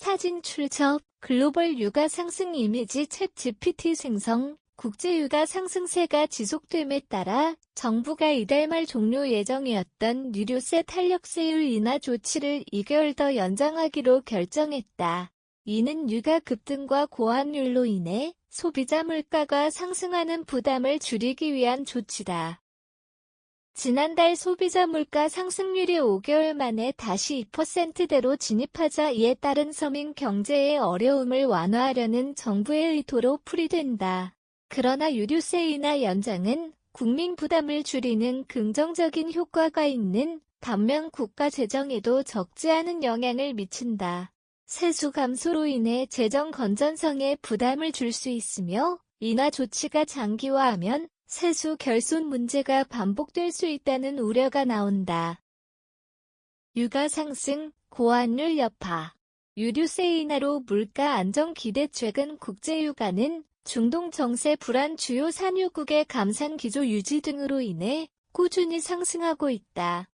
사진 출처, 글로벌 육아 상승 이미지 챗 GPT 생성, 국제 육아 상승세가 지속됨에 따라 정부가 이달 말 종료 예정이었던 유류세 탄력세율 인하 조치를 2개월 더 연장하기로 결정했다. 이는 육아 급등과 고환율로 인해 소비자 물가가 상승하는 부담을 줄이기 위한 조치다. 지난달 소비자 물가 상승률이 5개월 만에 다시 2%대로 진입하자 이에 따른 서민 경제의 어려움을 완화하려는 정부의 의도로 풀이된다. 그러나 유류세 인하 연장은 국민 부담을 줄이는 긍정적인 효과가 있는 반면 국가 재정에도 적지 않은 영향을 미친다. 세수 감소로 인해 재정 건전성에 부담을 줄 수 있으며 인하 조치가 장기화하면 세수 결손 문제가 반복될 수 있다는 우려가 나온다. 육아 상승, 고환율 여파 유류세 인하로 물가 안정 기대 최근 국제유가는 중동 정세 불안 주요 산유국의 감산 기조 유지 등으로 인해 꾸준히 상승하고 있다.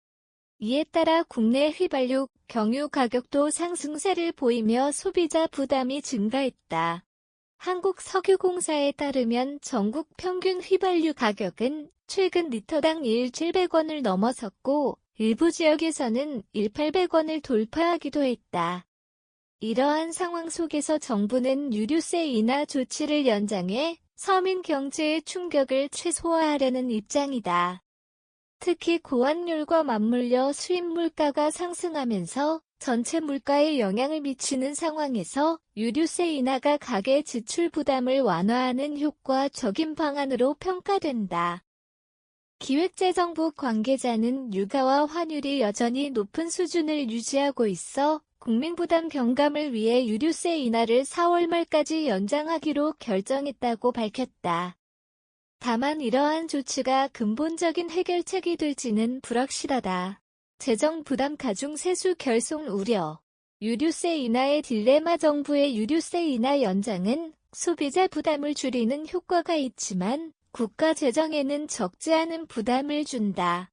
이에 따라 국내 휘발유, 경유 가격도 상승세를 보이며 소비자 부담이 증가했다. 한국석유공사에 따르면 전국 평균 휘발유 가격은 최근 리터당 1,700원을 넘어섰고 일부 지역에서는 1,800원을 돌파하기도 했다. 이러한 상황 속에서 정부는 유류세 인하 조치를 연장해 서민 경제의 충격을 최소화하려는 입장이다. 특히 고환율과 맞물려 수입 물가가 상승하면서 전체 물가에 영향을 미치는 상황에서 유류세 인하가 가계 지출 부담을 완화하는 효과적인 방안으로 평가된다. 기획재정부 관계자는 유가와 환율이 여전히 높은 수준을 유지하고 있어 국민 부담 경감을 위해 유류세 인하를 4월 말까지 연장하기로 결정했다고 밝혔다. 다만 이러한 조치가 근본적인 해결책이 될지는 불확실하다. 재정 부담 가중 세수 결손 우려. 유류세 인하의 딜레마 정부의 유류세 인하 연장은 소비자 부담을 줄이는 효과가 있지만 국가 재정에는 적지 않은 부담을 준다.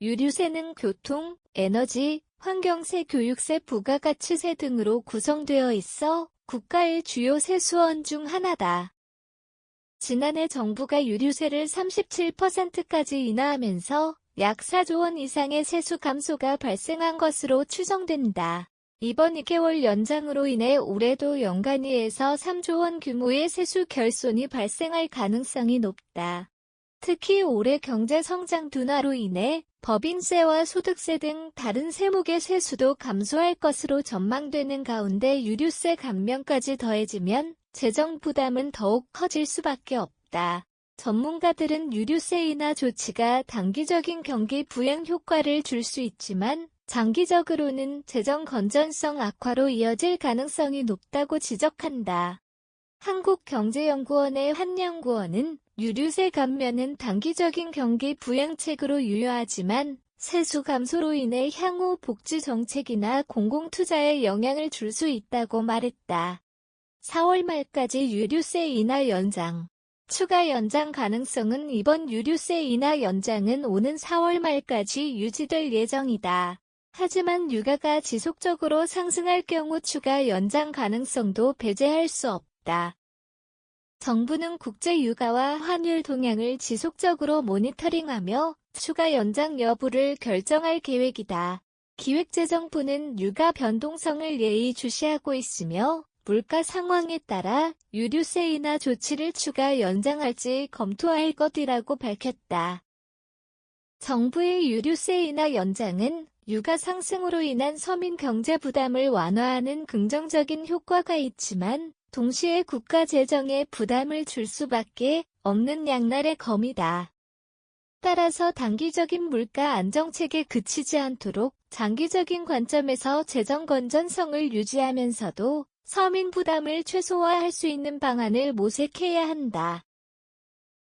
유류세는 교통, 에너지, 환경세, 교육세, 부가가치세 등으로 구성되어 있어 국가의 주요 세수원 중 하나다. 지난해 정부가 유류세를 37%까지 인하하면서 약 4조 원 이상의 세수 감소가 발생한 것으로 추정된다. 이번 2개월 연장으로 인해 올해도 연간 2에서 3조 원 규모의 세수 결손이 발생할 가능성이 높다. 특히 올해 경제 성장 둔화로 인해 법인세와 소득세 등 다른 세목의 세수도 감소할 것으로 전망되는 가운데 유류세 감면까지 더해지면 재정 부담은 더욱 커질 수밖에 없다. 전문가들은 유류세 인하 조치가 단기적인 경기 부양 효과를 줄 수 있지만 장기적으로는 재정 건전성 악화로 이어질 가능성이 높다고 지적한다. 한국경제연구원의 한연구원은 유류세 감면은 단기적인 경기 부양책으로 유효하지만 세수 감소로 인해 향후 복지 정책이나 공공투자에 영향을 줄 수 있다고 말했다. 4월 말까지 유류세 인하 연장 추가 연장 가능성은 이번 유류세 인하 연장은 오는 4월 말까지 유지될 예정이다. 하지만 유가가 지속적으로 상승할 경우 추가 연장 가능성도 배제할 수 없다. 정부는 국제 유가와 환율 동향을 지속적으로 모니터링하며 추가 연장 여부를 결정할 계획이다. 기획재정부는 유가 변동성을 예의주시하고 있으며 물가 상황에 따라 유류세 인하 조치를 추가 연장할지 검토할 것이라고 밝혔다. 정부의 유류세 인하 연장은 유가 상승으로 인한 서민 경제 부담을 완화하는 긍정적인 효과가 있지만 동시에 국가 재정에 부담을 줄 수밖에 없는 양날의 검이다. 따라서 단기적인 물가 안정책에 그치지 않도록 장기적인 관점에서 재정 건전성을 유지하면서도 서민 부담을 최소화할 수 있는 방안을 모색해야 한다.